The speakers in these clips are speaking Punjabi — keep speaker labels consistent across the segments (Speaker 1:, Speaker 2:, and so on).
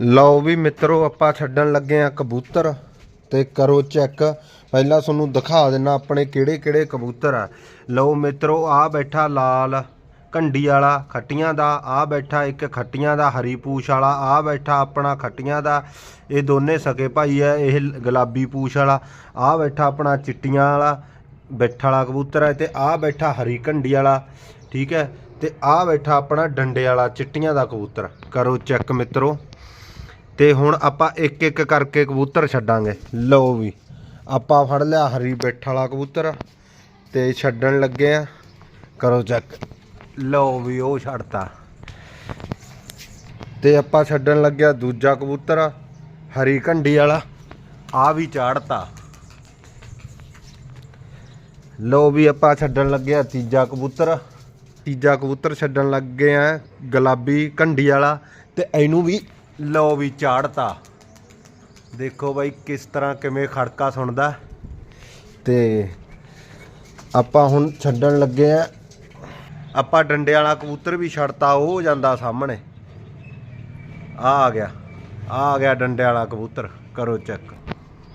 Speaker 1: ਲਓ ਵੀ ਮਿੱਤਰੋ, ਆਪਾਂ ਛੱਡਣ ਲੱਗੇ ਆ ਕਬੂਤਰ ਤੇ ਕਰੋ ਚੈੱਕ। ਪਹਿਲਾਂ ਤੁਹਾਨੂੰ ਦਿਖਾ ਦਿੰਨਾ ਆਪਣੇ ਕਿਹੜੇ ਕਿਹੜੇ ਕਬੂਤਰ ਆ। ਲਓ ਮਿੱਤਰੋ ਆ ਬੈਠਾ ਲਾਲ ਘੰਡੀ ਵਾਲਾ ਖੱਟੀਆਂ ਦਾ ਆ ਬੈਠਾ ਇੱਕ ਖੱਟੀਆਂ ਦਾ ਹਰੀ ਪੂਛ ਵਾਲਾ ਆ ਬੈਠਾ ਆਪਣਾ ਖੱਟੀਆਂ ਦਾ। ਇਹ ਦੋਨੇ ਸਕੇ ਭਾਈ ਆ, ਇਹ ਗੁਲਾਬੀ ਪੂਛ ਵਾਲਾ ਆ ਬੈਠਾ ਆਪਣਾ ਚਿੱਟੀਆਂ ਵਾਲਾ, ਬੈਠ ਵਾਲਾ ਕਬੂਤਰ ਹੈ ਤੇ ਆ ਬੈਠਾ ਹਰੀ ਘੰਡੀ ਵਾਲਾ, ਠੀਕ ਹੈ? ਤੇ ਆ ਬੈਠਾ ਆਪਣਾ ਡੰਡੇ ਵਾਲਾ ਚਿੱਟੀਆਂ ਦਾ ਕਬੂਤਰ। ਕਰੋ ਚੈੱਕ ਮਿੱਤਰੋ। ਤੇ ਹੁਣ ਆਪਾਂ ਇੱਕ ਇੱਕ ਕਰਕੇ ਕਬੂਤਰ ਛੱਡਾਂਗੇ। ਲਓ ਵੀ, ਆਪਾਂ ਫੜ ਲਿਆ ਹਰੀ ਬੈਠ ਵਾਲਾ ਕਬੂਤਰ ਤੇ ਛੱਡਣ ਲੱਗੇ ਆ। ਕਰੋ ਚੈੱਕ ਲਓ ਵੀ ਉਹ ਛੱਡਤਾ। ਤੇ ਆਪਾਂ ਛੱਡਣ ਲੱਗਿਆ ਦੂਜਾ ਕਬੂਤਰ, ਹਰੀ ਘੰਡੀ ਵਾਲਾ। ਆ ਵੀ ਚਾੜਤਾ। ਲਓ ਵੀ ਆਪਾਂ ਛੱਡਣ ਲੱਗਿਆ ਤੀਜਾ ਕਬੂਤਰ। ਤੀਜਾ ਕਬੂਤਰ ਛੱਡਣ ਲੱਗੇ ਆ, ਗੁਲਾਬੀ ਘੰਡੀ ਵਾਲਾ ਤੇ ਇਹਨੂੰ ਵੀ ਲਓ ਵੀ ਚਾੜਤਾ। ਦੇਖੋ ਬਾਈ ਕਿਸ ਤਰ੍ਹਾਂ ਕਿਵੇਂ ਖੜਕਾ ਸੁਣਦਾ। ਤੇ ਆਪਾਂ ਹੁਣ ਛੱਡਣ ਲੱਗੇ ਆ। ਆਪਾਂ ਡੰਡੇ ਵਾਲਾ ਕਬੂਤਰ ਵੀ ਛੱਡਤਾ ਉਹ ਜਾਂਦਾ ਸਾਹਮਣੇ। ਆ ਆ ਗਿਆ ਆ ਆ ਗਿਆ ਡੰਡੇ ਵਾਲਾ ਕਬੂਤਰ ਕਰੋ ਚੈੱਕ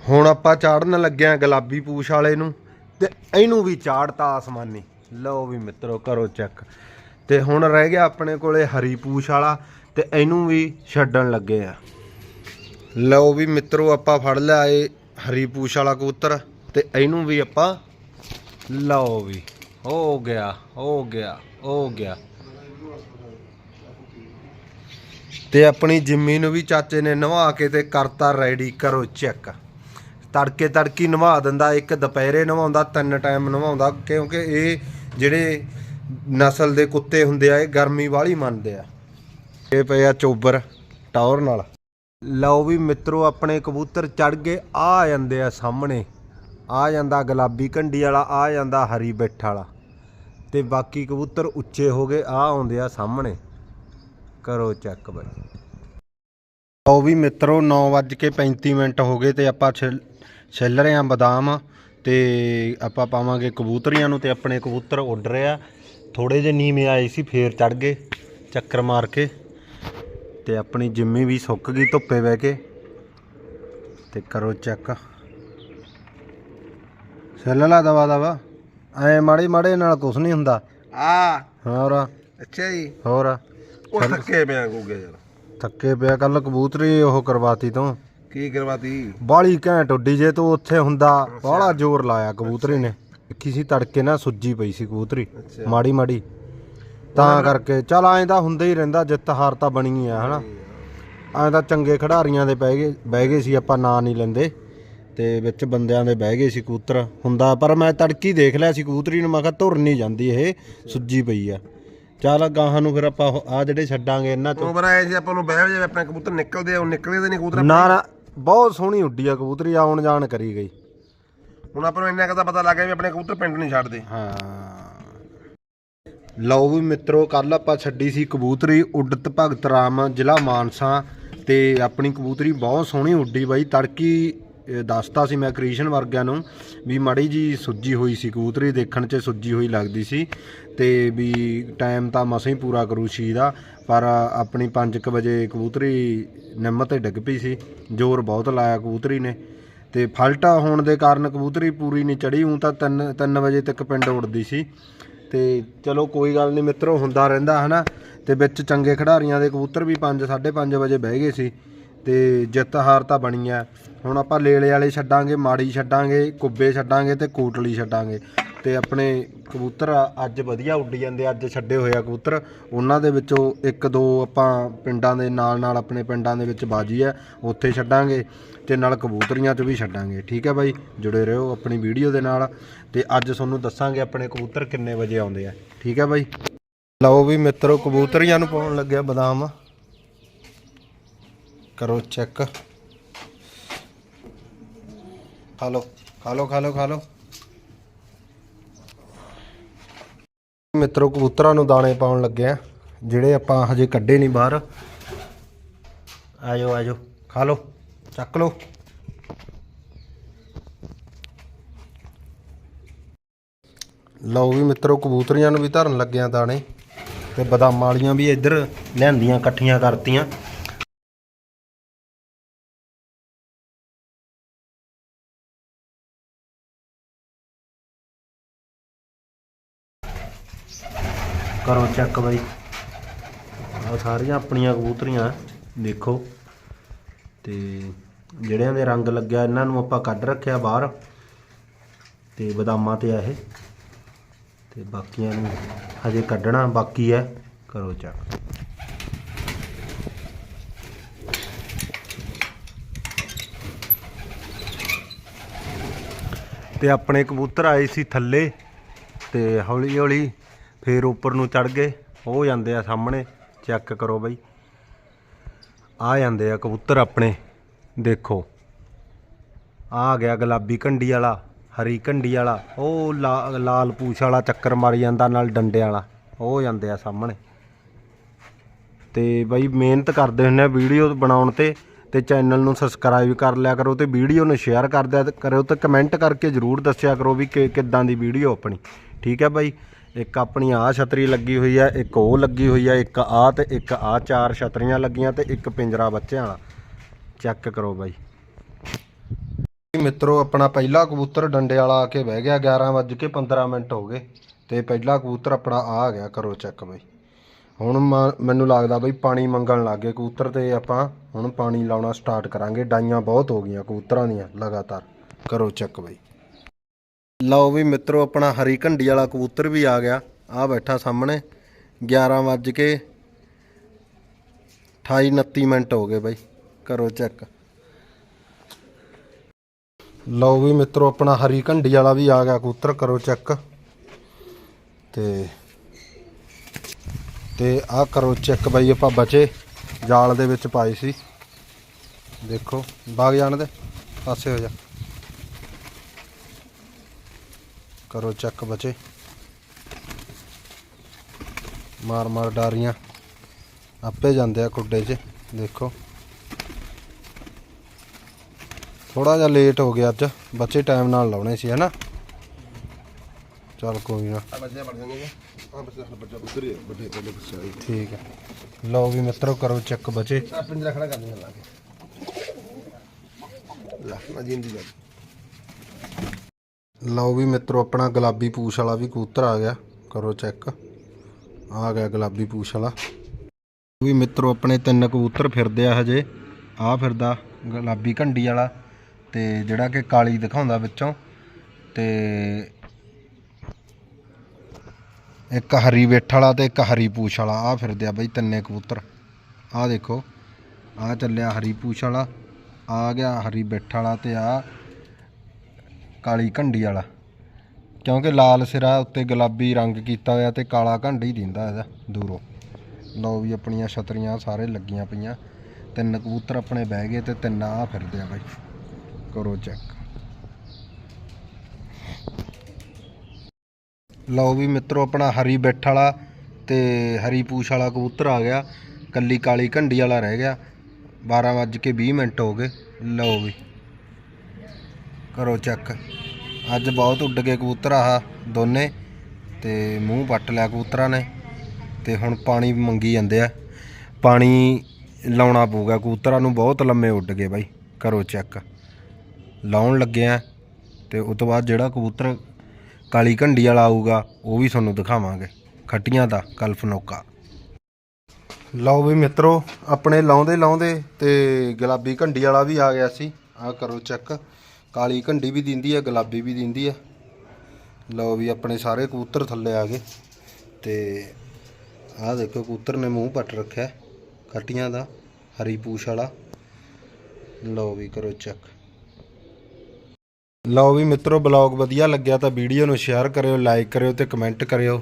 Speaker 1: ਹੁਣ ਆਪਾਂ ਚਾੜਨ ਲੱਗੇ ਆ ਗੁਲਾਬੀ ਪੂਛ ਵਾਲੇ ਨੂੰ ਤੇ ਇਹਨੂੰ ਵੀ ਚਾੜਤਾ ਆਸਮਾਨੀ। ਲਓ ਵੀ ਮਿੱਤਰੋ ਕਰੋ ਚੈੱਕ ਤੇ ਹੁਣ ਰਹਿ ਗਿਆ ਆਪਣੇ ਕੋਲੇ ਹਰੀ ਪੂਛ ਵਾਲਾ ਤੇ ਇਹਨੂੰ ਵੀ ਛੱਡਣ ਲੱਗੇ ਆ। ਲਓ ਵੀ ਮਿੱਤਰੋ, ਆਪਾਂ ਫੜ ਲਿਆ ਇਹ ਹਰੀ ਪੂਛ ਵਾਲਾ ਕਬੂਤਰ ਤੇ ਇਹਨੂੰ ਵੀ ਆਪਾਂ ਲਓ ਵੀ। ਹੋ ਗਿਆ ਹੋ ਗਿਆ ਹੋ ਗਿਆ। ਤੇ ਆਪਣੀ ਜਿੰਮੀ ਨੂੰ ਵੀ ਚਾਚੇ ਨੇ ਨਵਾ ਕੇ ਤੇ ਕਰਤਾ ਰੈਡੀ, ਕਰੋ ਚੈੱਕ। ਤੜਕੇ ਤੜਕੀ ਨਵਾ ਦਿੰਦਾ, ਇੱਕ ਦੁਪਹਿਰੇ ਨਵਾਉਂਦਾ, ਤਿੰਨ ਟਾਈਮ ਨਵਾਉਂਦਾ, ਕਿਉਂਕਿ ਇਹ ਜਿਹੜੇ ਨਸਲ ਦੇ ਕੁੱਤੇ ਹੁੰਦੇ ਆ, ਇਹ ਗਰਮੀ ਵਾਲੀ ਮੰਨਦੇ ਆ। ਇਹ ਪਏ ਆ ਚੋਬਰ ਟਾਵਰ ਨਾਲ। ਲਓ ਵੀ ਮਿੱਤਰੋ, ਆਪਣੇ ਕਬੂਤਰ ਚੜ ਗਏ, ਆ ਜਾਂਦੇ ਆ ਸਾਹਮਣੇ। ਆ ਜਾਂਦਾ ਗੁਲਾਬੀ ਕੰਡੀ ਵਾਲਾ, ਆ ਜਾਂਦਾ ਹਰੀ ਬਿੱਠ ਵਾਲਾ। ਤੇ ਬਾਕੀ ਕਬੂਤਰ ਉੱਚੇ ਹੋ ਗਏ, ਆ ਆਉਂਦੇ ਆ ਸਾਹਮਣੇ। ਕਰੋ ਚੈੱਕ ਬਾਈ। ਲਓ ਵੀ ਮਿੱਤਰੋ 9:35 ਮਿੰਟ ਹੋ ਗਏ ਤੇ ਆਪਾਂ ਛਿੱਲ ਛਿੱਲ ਰਹੇ ਆ ਬਦਾਮ। ਤੇ ਆਪਾਂ ਪਾਵਾਂਗੇ ਕਬੂਤਰੀਆਂ ਨੂੰ ਤੇ ਆਪਣੇ ਕਬੂਤਰ ਉੱਡ ਰਹੇ ਆ। ਥੋੜੇ ਜਿਹੇ ਨੀਵੇਂ ਆਏ ਸੀ ਫੇਰ ਚੜ ਗਏ ਚੱਕਰ ਮਾਰ ਕੇ ਤੇ ਆਪਣੀ ਜਿੰਮੀ ਵੀ ਸੁੱਕ ਗਈ ਧੁੱਪੇ ਬਹਿ ਕੇ ਤੇ ਕਰੋ ਚੈੱਕ। ਛਿੱਲ ਲਾ ਦਵਾ ਦਵਾ। ਐ ਮਾੜੇ ਮਾੜੇ ਨਾਲ ਕੁਛ ਨਹੀਂ ਹੁੰਦਾ।
Speaker 2: ਆ।
Speaker 1: ਹੋਰ?
Speaker 2: ਅੱਛਾ ਜੀ।
Speaker 1: ਹੋਰ?
Speaker 2: ਉਹ ਥੱਕੇ ਪਿਆ ਗੋਗੇ ਯਾਰ।
Speaker 1: ਥੱਕੇ ਪਿਆ ਕੱਲ ਕਬੂਤਰੀ ਉਹ ਕਰਵਾਤੀ ਤੂੰ।
Speaker 2: ਕੀ ਕਰਵਾਤੀ?
Speaker 1: ਬਾਲੀ ਘੈਂਟ ਉੱਡੀ ਜੇ ਤੂੰ ਉੱਥੇ ਹੁੰਦਾ। ਬਾਹਲਾ ਜ਼ੋਰ ਲਾਇਆ ਕਬੂਤਰੀ ਨੇ। ਦੇਖੀ ਸੀ ਤੜਕੇ ਨਾ ਸੁੱਜੀ ਪਈ ਸੀ ਕਬੂਤਰੀ
Speaker 2: ਅੱਛਾ।
Speaker 1: ਮਾੜੀ ਮਾੜੀ। ਤਾਂ ਕਰਕੇ ਚੱਲ ਐਂ ਤਾਂ ਹੁੰਦਾ ਹੀ ਰਹਿੰਦਾ ਜਿੱਤ ਹਾਰ ਤਾਂ ਬਣੀ ਆ ਹਨਾ। ਐਂ ਤਾਂ ਚੰਗੇ ਖਿਡਾਰੀਆਂ ਦੇ ਬਹਿ ਗਏ ਬਹਿ ਗਏ ਸੀ ਆਪਾਂ ਨਾਂ ਨਹੀਂ ਲੈਂਦੇ। ਤੇ ਵਿੱਚ ਬੰਦਿਆਂ ਦੇ ਬਹਿ ਗਏ ਸੀ ਕਬੂਤਰ ਹੁੰਦਾ ਪਰ ਮੈਂ ਤੜਕੀ ਦੇਖ ਲਿਆ ਸੀ ਕਬੂਤਰੀ ਨੂੰ ਮੈਂ ਕਿਹਾ ਧੁਰ ਨਹੀਂ ਜਾਂਦੀ ਇਹ ਸੁੱਜੀ ਪਈ ਆ। ਚੱਲ ਗਾਹਾਂ ਨੂੰ ਫਿਰ ਆਪਾਂ ਆ ਜਿਹੜੇ ਛੱਡਾਂਗੇ ਇਹਨਾਂ ਚੋਂ।
Speaker 2: ਉਹ ਬਣਾਏ ਸੀ ਆਪਾਂ ਨੂੰ ਬਹਿ ਜਾਵੇ ਆਪਣੇ ਕਬੂਤਰ ਨਿਕਲਦੇ ਆ ਉਹ ਨਿਕਲਦੇ ਨਹੀਂ ਕਬੂਤਰ
Speaker 1: ਨਾ ਨਾ ਬਹੁਤ ਸੋਹਣੀ ਉੱਡੀ ਆ ਕਬੂਤਰੀ ਆਉਣ ਜਾਣ ਕਰੀ ਗਈ।
Speaker 2: ਹੁਣ ਆਪਾਂ ਨੂੰ ਇੰਨਾ ਕਦਾ ਪਤਾ ਲੱਗ ਗਿਆ ਵੀ ਆਪਣੇ ਕਬੂਤਰ ਪਿੰਡ ਨਹੀਂ ਛੱਡਦੇ।
Speaker 1: ਹਾਂ। ਲਓ ਵੀ ਮਿੱਤਰੋ ਕੱਲ ਆਪਾਂ ਛੱਡੀ ਸੀ ਕਬੂਤਰੀ ਉੱਡਤ ਭਗਤ ਰਾਮ ਜ਼ਿਲ੍ਹਾ ਮਾਨਸਾ ਤੇ ਆਪਣੀ ਕਬੂਤਰੀ ਬਹੁਤ ਸੋਹਣੀ ਉੱਡੀ ਬਾਈ। ਤੜਕੀ ਅਹ, ਦੱਸਤਾ ਸੀ ਮੈਂ ਕ੍ਰੀਸ਼ਨ ਵਰਗਿਆਂ ਨੂੰ ਵੀ ਮਾੜੀ ਜੀ ਸੁੱਜੀ ਹੋਈ ਸੀ ਕਬੂਤਰੀ ਦੇਖਣ 'ਚ ਸੁੱਜੀ ਹੋਈ ਲੱਗਦੀ ਸੀ ਤੇ ਵੀ ਟਾਈਮ ਤਾਂ ਮਸਾਂ ਹੀ ਪੂਰਾ ਕਰੂ ਸੀ ਦਾ ਪਰ ਆਪਣੀ 5:00 ਵਜੇ ਕਬੂਤਰੀ ਨਿੰਮ ਤੇ ਡਿੱਗ ਪਈ ਸੀ। ਜ਼ੋਰ ਬਹੁਤ ਲਾਇਆ ਕਬੂਤਰੀ ਨੇ। ਤੇ ਫਲਟਾ ਹੋਣ ਦੇ ਕਾਰਨ ਕਬੂਤਰੀ ਪੂਰੀ ਨਹੀਂ ਚੜੀ ਹੂੰ ਤਾਂ 3 3 ਵਜੇ ਤੱਕ ਪਿੰਡ ਉੜਦੀ ਸੀ। ਤੇ ਚਲੋ ਕੋਈ ਗੱਲ ਨਹੀਂ, ਮਿੱਤਰੋ, ਹੁੰਦਾ ਰਹਿੰਦਾ, ਹਨਾ? ਤੇ ਵਿੱਚ ਚੰਗੇ ਖਿਡਾਰੀਆਂ ਦੇ ਕਬੂਤਰ ਵੀ 5 5:30 ਵਜੇ ਬਹਿ ਗਏ ਸੀ। ਤੇ ਜਿੱਤ ਹਾਰ ਤਾਂ ਬਣੀ ਆ। ਹੁਣ ਆਪਾਂ ਲੇਲੇ ਵਾਲੇ ਛੱਡਾਂਗੇ, ਮਾੜੀ ਛੱਡਾਂਗੇ, ਕੁੱਬੇ ਛੱਡਾਂਗੇ ਤੇ ਕੋਟਲੀ ਛੱਡਾਂਗੇ। ਤੇ ਆਪਣੇ ਕਬੂਤਰ ਅੱਜ ਵਧੀਆ ਉੱਡ ਜਾਂਦੇ ਅੱਜ ਛੱਡੇ ਹੋਏ ਆ ਕਬੂਤਰ। ਉਹਨਾਂ ਦੇ ਵਿੱਚੋਂ ਇੱਕ ਦੋ ਆਪਾਂ ਪਿੰਡਾਂ ਦੇ ਨਾਲ ਨਾਲ ਆਪਣੇ ਪਿੰਡਾਂ ਦੇ ਵਿੱਚ ਬਾਜੀ ਹੈ ਉੱਥੇ ਛੱਡਾਂਗੇ ਤੇ ਨਾਲ ਕਬੂਤਰੀਆਂ 'ਚ ਵੀ ਛੱਡਾਂਗੇ। ਠੀਕ ਹੈ ਬਾਈ, ਜੁੜੇ ਰਹੋ ਆਪਣੀ ਵੀਡੀਓ ਦੇ ਨਾਲ। ਤੇ ਅੱਜ ਤੁਹਾਨੂੰ ਦੱਸਾਂਗੇ ਆਪਣੇ ਕਬੂਤਰ ਕਿੰਨੇ ਵਜੇ ਆਉਂਦੇ ਆ। ਠੀਕ ਹੈ ਬਾਈ? ਲਓ ਵੀ ਮਿੱਤਰੋ, ਕਬੂਤਰੀਆਂ ਨੂੰ ਪਾਉਣ ਲੱਗਿਆ ਬਦਾਮ। ਕਰੋ ਚੈੱਕ। ਖਾ ਲਓ ਖਾ ਲਓ ਖਾ ਲਓ ਖਾ ਲਓ ਮਿੱਤਰੋ ਕਬੂਤਰਾਂ ਨੂੰ ਦਾਣੇ ਪਾਉਣ ਲੱਗੇ ਆ ਜਿਹੜੇ ਆਪਾਂ ਹਜੇ ਕੱਢੇ ਨਹੀਂ ਬਾਹਰ ਆਜੋ ਆਜੋ ਖਾ ਲਓ ਚੱਕ ਲਓ ਲਓ ਵੀ ਮਿੱਤਰੋ ਕਬੂਤਰੀਆਂ ਨੂੰ ਵੀ ਧਰਨ ਲੱਗਿਆ ਦਾਣੇ ਤੇ ਬਦਾਮਾਂ ਵਾਲੀਆਂ ਵੀ ਇੱਧਰ ਲਿਆਂਦੀਆਂ ਇਕੱਠੀਆਂ ਕਰਤੀਆਂ ਕਰੋ ਚੈੱਕ ਬਾਈ। ਆ ਸਾਰੀਆਂ ਆਪਣੀਆਂ ਕਬੂਤਰੀਆਂ, ਦੇਖੋ। ਤੇ ਜਿਹੜਿਆਂ ਦੇ ਰੰਗ ਲੱਗਿਆ, ਇਹਨਾਂ ਨੂੰ ਆਪਾਂ ਕੱਢ ਰੱਖਿਆ ਬਾਹਰ। ਤੇ ਬਦਾਮਾਂ ਤੇ ਆ ਇਹ। ਤੇ ਬਾਕੀਆਂ ਨੂੰ ਹਜੇ ਕੱਢਣਾ ਬਾਕੀ ਹੈ। ਕਰੋ ਚੈੱਕ ਤੇ ਆਪਣੇ ਕਬੂਤਰ ਆਏ ਸੀ ਥੱਲੇ। ਤੇ ਹੌਲੀ ਹੌਲੀ ਫੇਰ ਉੱਪਰ ਨੂੰ ਚੜ ਗਏ। ਉਹ ਜਾਂਦੇ ਆ ਸਾਹਮਣੇ। ਚੈੱਕ ਕਰੋ ਬਾਈ। ਆ ਜਾਂਦੇ ਆ ਕਬੂਤਰ ਆਪਣੇ। ਦੇਖੋ। ਆ ਗਿਆ ਗੁਲਾਬੀ ਕੰਡੀ ਵਾਲਾ, ਹਰੀ ਕੰਡੀ ਵਾਲਾ। ਉਹ ਲਾ- ਲਾਲ ਪੂਛ ਵਾਲਾ ਚੱਕਰ ਮਾਰੀ ਜਾਂਦਾ ਨਾਲ ਡੰਡੇ ਵਾਲਾ। ਉਹ ਜਾਂਦੇ ਆ ਸਾਹਮਣੇ। ਤੇ ਬਾਈ ਮਿਹਨਤ ਕਰਦੇ ਹੁੰਨੇ ਆ ਵੀਡੀਓ ਬਣਾਉਣ ਤੇ। ਤੇ ਚੈਨਲ ਨੂੰ ਸਬਸਕ੍ਰਾਈਬ ਕਰ ਲਿਆ ਕਰੋ ਤੇ ਵੀਡੀਓ ਨੂੰ ਸ਼ੇਅਰ ਕਰ ਦਿਆ ਕਰੋ ਤੇ ਕਮੈਂਟ ਕਰਕੇ ਜਰੂਰ ਦੱਸਿਆ ਕਰੋ ਵੀ ਕਿ ਕਿੱਦਾਂ ਦੀ ਵੀਡੀਓ ਆਪਣੀ। ਠੀਕ ਹੈ ਬਾਈ? ਇੱਕ ਆਪਣੀ ਆ ਛਤਰੀ ਲੱਗੀ ਹੋਈ ਹੈ, ਇੱਕ ਉਹ ਲੱਗੀ ਹੋਈ ਹੈ, ਇੱਕ ਆ ਤੇ ਇੱਕ ਆ ਚਾਰ ਛਤਰੀਆਂ ਲੱਗੀਆਂ ਤੇ ਇੱਕ ਪਿੰਜਰਾ ਬੱਚਿਆਂ ਵਾਲਾ। ਚੈੱਕ ਕਰੋ ਬਾਈ। ਮਿੱਤਰੋ, ਆਪਣਾ ਪਹਿਲਾ ਕਬੂਤਰ ਡੰਡੇ ਵਾਲਾ ਆ ਕੇ ਬਹਿ ਗਿਆ 11:15 ਮਿੰਟ ਹੋ ਗਏ ਤੇ ਪਹਿਲਾ ਕਬੂਤਰ ਆਪਣਾ ਆ ਗਿਆ, ਕਰੋ ਚੈੱਕ ਬਾਈ। ਹੁਣ ਮ- ਮੈਨੂੰ ਲੱਗਦਾ ਬਈ ਪਾਣੀ ਮੰਗਣ ਲੱਗੇ ਕਬੂਤਰ ਤੇ ਆਪਾਂ। ਹੁਣ ਪਾਣੀ ਲਾਉਣਾ ਸਟਾਰਟ ਕਰਾਂਗੇ, ਡਾਈਆਂ ਬਹੁਤ ਹੋ ਗਈਆਂ ਕਬੂਤਰਾਂ ਦੀਆਂ, ਲਗਾਤਾਰ। ਕਰੋ ਚੈੱਕ ਬਈ। ਲਓ ਵੀ ਮਿੱਤਰੋ, ਆਪਣਾ ਹਰੀ ਘੰਡੀ ਵਾਲਾ ਕਬੂਤਰ ਵੀ ਆ ਗਿਆ। ਆ ਬੈਠਾ ਸਾਹਮਣੇ 11 ਵੱਜ ਕੇ 28 29 ਮਿੰਟ ਹੋ ਗਏ ਬਾਈ, ਕਰੋ ਚੈੱਕ। ਲਓ ਵੀ ਮਿੱਤਰੋ, ਆਪਣਾ ਹਰੀ ਘੰਡੀ ਵਾਲਾ ਵੀ ਆ ਗਿਆ ਕਬੂਤਰ, ਕਰੋ ਚੈੱਕ। ਤੇ ਤੇ ਆਹ ਕਰੋ ਚੈੱਕ ਬਾਈ, ਆਪਾਂ ਬਚੇ, ਜਾਲ ਦੇ ਵਿੱਚ ਪਾਏ ਸੀ। ਦੇਖੋ, ਬਾਗ ਜਾਣ ਦੇ, ਪਾਸੇ ਹੋ ਜਾ। ਕਰੋ ਚੈੱਕ ਬਚੇ। ਮਾਰ ਮਾਰ ਡਾਰੀਆਂ। ਆਪੇ ਜਾਂਦੇ ਆ ਕੁੱਡੇ 'ਚ ਦੇਖੋ। ਥੋੜਾ ਜਿਹਾ ਲੇਟ ਹੋ ਗਿਆ ਅੱਜ ਬੱਚੇ ਟਾਈਮ ਨਾਲ ਲਾਉਣੇ ਸੀ ਹਨਾ? ਚਲ ਕੋਈ ਨਾ। ਠੀਕ ਹੈ। ਲਓ ਵੀ ਮਿੱਤਰੋ ਕਰੋ ਚੈੱਕ ਬਚੇ।
Speaker 2: ਪਿੰਜਰਾ ਖੜਾ ਕਰ ਲਾ ਕੇ। ਲਾ ਜਿੰਦੀ ਜਾ
Speaker 1: ਲਓ ਵੀ ਮਿੱਤਰੋ, ਆਪਣਾ ਗੁਲਾਬੀ ਪੂਛ ਵਾਲਾ ਵੀ ਕਬੂਤਰ ਆ ਗਿਆ। ਕਰੋ ਚੈੱਕ ਆ ਗਿਆ ਗੁਲਾਬੀ ਪੂਛ ਵਾਲਾ। ਵੀ ਮਿੱਤਰੋ, ਆਪਣੇ ਤਿੰਨ ਕਬੂਤਰ ਫਿਰਦੇ ਆ ਹਜੇ। ਆ ਫਿਰਦਾ ਗੁਲਾਬੀ ਘੰਡੀ ਵਾਲਾ ਤੇ ਜਿਹੜਾ ਕਿ ਕਾਲੀ ਦਿਖਾਉਂਦਾ ਵਿੱਚੋਂ। ਤੇ ਇੱਕ ਹਰੀ ਵੇਠ ਵਾਲਾ ਤੇ ਇੱਕ ਹਰੀ ਪੂਛ ਵਾਲਾ। ਆ ਫਿਰਦੇ ਆ ਬਈ ਤਿੰਨੇ ਕਬੂਤਰ। ਆ ਦੇਖੋ, ਆ ਚੱਲਿਆ ਹਰੀ ਪੂਛ ਵਾਲਾ। ਆ ਗਿਆ ਹਰੀ ਬੈਠ ਵਾਲਾ ਤੇ ਆ ਕਾਲੀ ਘੰਡੀ ਵਾਲਾ। ਕਿਉਂਕਿ ਲਾਲ ਸਿਰਾ ਉੱਤੇ ਗੁਲਾਬੀ ਰੰਗ ਕੀਤਾ ਹੋਇਆ ਤੇ ਕਾਲਾ ਘੰਡੀ ਦਿੰਦਾ ਇਹਦਾ ਦੂਰੋਂ। ਲਓ ਵੀ ਆਪਣੀਆਂ ਛਤਰੀਆਂ ਸਾਰੇ ਲੱਗੀਆਂ ਪਈਆਂ। ਤਿੰਨ ਕਬੂਤਰ ਆਪਣੇ ਬਹਿ ਗਏ ਤੇ ਤਿੰਨ ਆ ਫਿਰਦੇ ਆ ਬਾਈ। ਕਰੋ ਚੈੱਕ। ਲਓ ਵੀ ਮਿੱਤਰੋ ਆਪਣਾ ਹਰੀ ਬੈਠ ਵਾਲਾ ਤੇ ਹਰੀ ਪੂਛ ਵਾਲਾ ਕਬੂਤਰ ਆ ਗਿਆ। ਕੱਲੀ ਕਾਲੀ ਘੰਡੀ ਵਾਲਾ ਰਹਿ ਗਿਆ। 12 ਵੱਜ ਕੇ 20 ਮਿੰਟ ਹੋ ਗਏ। ਲਓ ਵੀ। ਕਰੋ ਚੈੱਕ। ਅੱਜ ਬਹੁਤ ਉੱਡ ਗਏ ਕਬੂਤਰ ਆਹ ਦੋਨੇ ਤੇ ਮੂੰਹ ਪੱਟ ਲਿਆ ਕਬੂਤਰਾਂ ਨੇ ਤੇ ਹੁਣ ਪਾਣੀ ਮੰਗੀ ਜਾਂਦੇ ਆ। ਪਾਣੀ ਲਾਉਣਾ ਪਊਗਾ। ਕਬੂਤਰਾਂ ਨੂੰ ਬਹੁਤ ਲੰਮੇ ਉੱਡ ਗਏ ਬਾਈ। ਕਰੋ ਚੈੱਕ। ਲਾਉਣ ਲੱਗੇ ਆ ਤੇ ਉਸ ਤੋਂ ਬਾਅਦ ਜਿਹੜਾ ਕਬੂਤਰ ਕਾਲੀ ਘੰਡੀ ਵਾਲਾ ਆਊਗਾ, ਉਹ ਵੀ ਤੁਹਾਨੂੰ ਦਿਖਾਵਾਂਗੇ। ਖੱਟੀਆਂ ਦਾ ਕਲਫਨੋਕਾ ਲਓ ਵੀ ਮਿੱਤਰੋ, ਆਪਣੇ ਲਾਉਂਦੇ ਲਾਉਂਦੇ ਤੇ ਗੁਲਾਬੀ ਘੰਡੀ ਵਾਲਾ ਵੀ ਆ ਗਿਆ ਸੀ। ਆਹ ਕਰੋ ਚੈੱਕ। ਕਾਲੀ ਘੰਡੀ ਵੀ ਦਿੰਦੀ ਆ, ਗੁਲਾਬੀ ਵੀ ਦਿੰਦੀ ਆ। ਲਓ ਵੀ ਆਪਣੇ ਸਾਰੇ ਕਬੂਤਰ ਥੱਲੇ ਆ ਗਏ ਤੇ ਆਹ ਦੇਖੋ ਕਬੂਤਰ ਨੇ ਮੂੰਹ ਪੱਟ ਰੱਖਿਆ, ਖੱਟੀਆਂ ਦਾ, ਹਰੀ ਪੂਛ ਵਾਲਾ। ਲਓ ਵੀ ਕਰੋ ਚੈੱਕ ਲਓ ਵੀ ਮਿੱਤਰੋ ਬਲੌਗ ਵਧੀਆ ਲੱਗਿਆ ਤਾਂ ਵੀਡੀਓ ਨੂੰ ਸ਼ੇਅਰ ਕਰਿਓ ਲਾਈਕ ਕਰਿਓ ਤੇ ਕਮੈਂਟ ਕਰਿਓ।